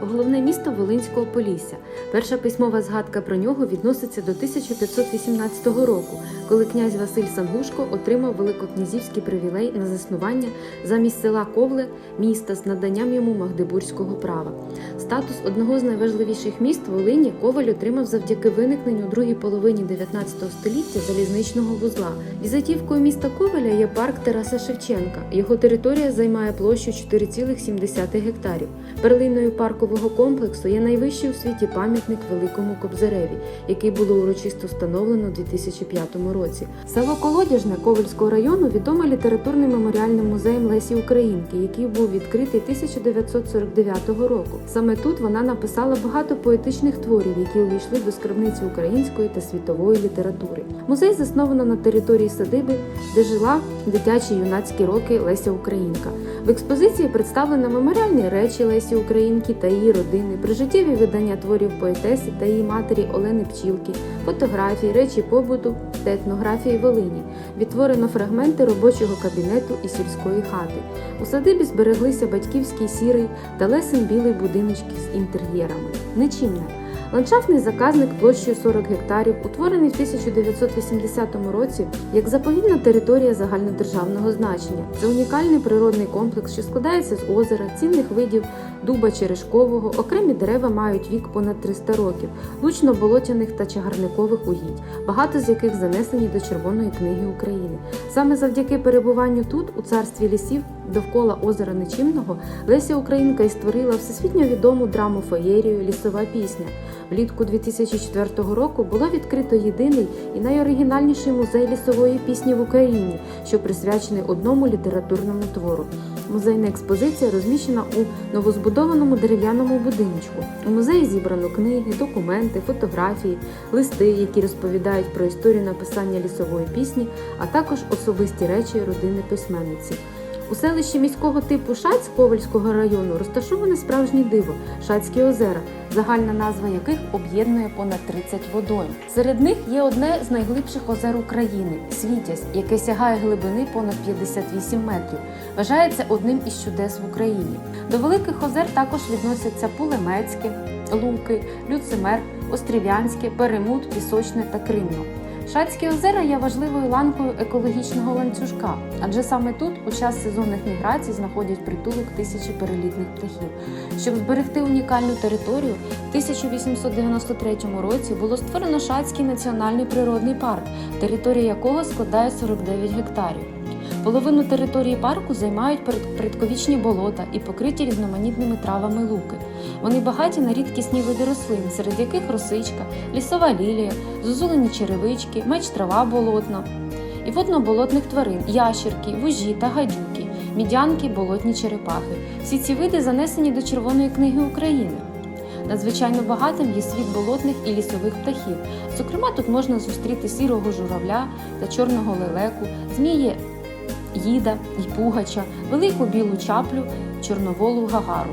головне місто Волинського Полісся. Перша письмова згадка про нього відноситься до 1518 року, коли князь Василь Сангушко отримав великокнязівський привілей на заснування замість села Ковле міста з наданням йому магдебурзького права. Статус одного з найважливіших міст Волині Коваль отримав завдяки виникненню у другій половині 19 століття залізничного вузла. Візитівкою міста Коваля є парк Тараса Шевченка. Його територія займає площу 4,7 гектарів. Перлиною паркового комплексу є найвищий у світі пам'ятник Великому Кобзареві, який було урочисто встановлено у 2005 році. Село Колодяжне Ковальського району відоме літературним меморіальним музеєм Лесі Українки, який був відкритий 1949 року. Саме тут вона написала багато поетичних творів, які увійшли до скарбниці української та світової літератури. Музей засновано на території садиби, де жила дитячі юнацькі роки Леся Українка. В експозиції представлено меморіальні речі Лесі Українки та її родини, прижиттєві видання творів поетеси та її матері Олени Пчілки, фотографії, речі побуту та етнографії Волині. Відтворено фрагменти робочого кабінету і сільської хати. У садибі збереглися батьківський сірий та лесен білий будиночки з інтер'єрами. Нечимне. Ландшафтний заказник площею 40 гектарів, утворений в 1980 році як заповідна територія загальнодержавного значення. Це унікальний природний комплекс, що складається з озера, цінних видів дуба черешкового. Окремі дерева мають вік понад 300 років, лучно-болотяних та чагарникових угідь, багато з яких занесені до Червоної книги України. Саме завдяки перебуванню тут, у царстві лісів, довкола озера Нечимного, Леся Українка і створила всесвітньо відому драму феєрію Лісова пісня. Влітку 2004 року було відкрито єдиний і найоригінальніший музей лісової пісні в Україні, що присвячений одному літературному твору. Музейна експозиція розміщена у новозбудованому дерев'яному будиночку. У музеї зібрано книги, документи, фотографії, листи, які розповідають про історію написання лісової пісні, а також особисті речі родини письменниці. У селищі міського типу Шаць Ковальського району розташоване справжнє диво Шацькі озера, загальна назва яких об'єднує понад 30 водойм. Серед них є одне з найглибших озер України Світязь, яке сягає глибини понад 58 метрів. Вважається одним із чудес в Україні. До великих озер також відносяться Пулемецьке, Луки, Люцимер, Острів'янське, Перемут, Пісочне та Кримно. Шацькі озера є важливою ланкою екологічного ланцюжка, адже саме тут у час сезонних міграцій знаходять притулок тисячі перелітних птахів. Щоб зберегти унікальну територію, в 1893 році було створено Шацький національний природний парк, територія якого складає 49 гектарів. Половину території парку займають предковічні болота і покриті різноманітними травами луки. Вони багаті на рідкісні види рослин, серед яких росичка, лісова лілія, зозулені черевички, меч трава болотна і водно-болотних тварин, ящерки, вужі та гадюки, мідянки, болотні черепахи. Всі ці види занесені до Червоної книги України. Надзвичайно багатим є світ болотних і лісових птахів. Зокрема, тут можна зустріти сірого журавля та чорного лелеку, змії їда й пугача, велику білу чаплю, чорноволу гагару.